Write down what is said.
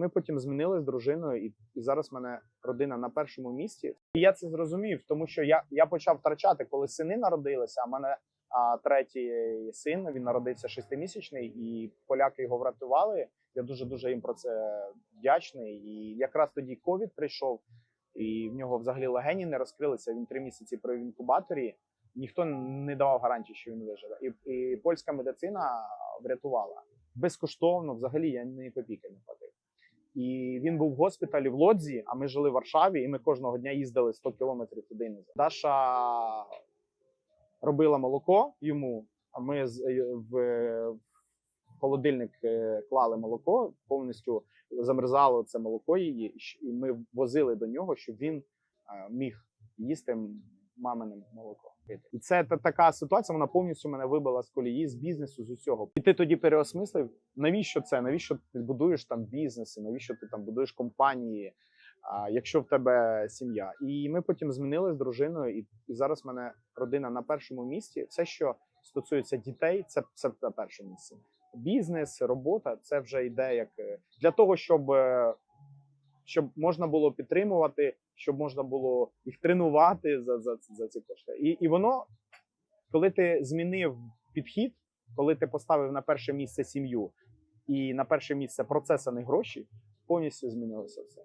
ми потім змінили з дружиною, і, і зараз в мене родина на першому місці. І я це зрозумів, тому що я, я почав втрачати, коли сини народилися. А в мене а, третій син він народився шестимісячний, і поляки його врятували. Я дуже дуже їм про це вдячний. І якраз тоді ковід прийшов, і в нього взагалі легені не розкрилися. Він три місяці при інкубаторі. Ніхто не давав гарантії, що він виживе. І, і польська медицина врятувала безкоштовно. Взагалі я ні копійки не платив. І він був в госпіталі в Лодзі, а ми жили в Варшаві, і ми кожного дня їздили 100 кілометрів туди назад. Даша робила молоко йому, а ми е, в в холодильник е, клали молоко, повністю замерзало це молоко її, і ми возили до нього, щоб він е, міг їсти мамине молоко. пити. І це та така ситуація, вона повністю мене вибила з колії, з бізнесу, з усього. І ти тоді переосмислив, навіщо це? Навіщо ти будуєш там бізнеси? Навіщо ти там будуєш компанії? А, якщо в тебе сім'я, і ми потім змінили з дружиною, і, і зараз в мене родина на першому місці. Все, що стосується дітей, це, це на першому місці. Бізнес, робота це вже йде як е, для того, щоб, е, щоб можна було підтримувати, щоб можна було їх тренувати за, за, за ці кошти. І, і воно, коли ти змінив підхід, коли ти поставив на перше місце сім'ю і на перше місце процес, а не гроші, повністю змінилося все.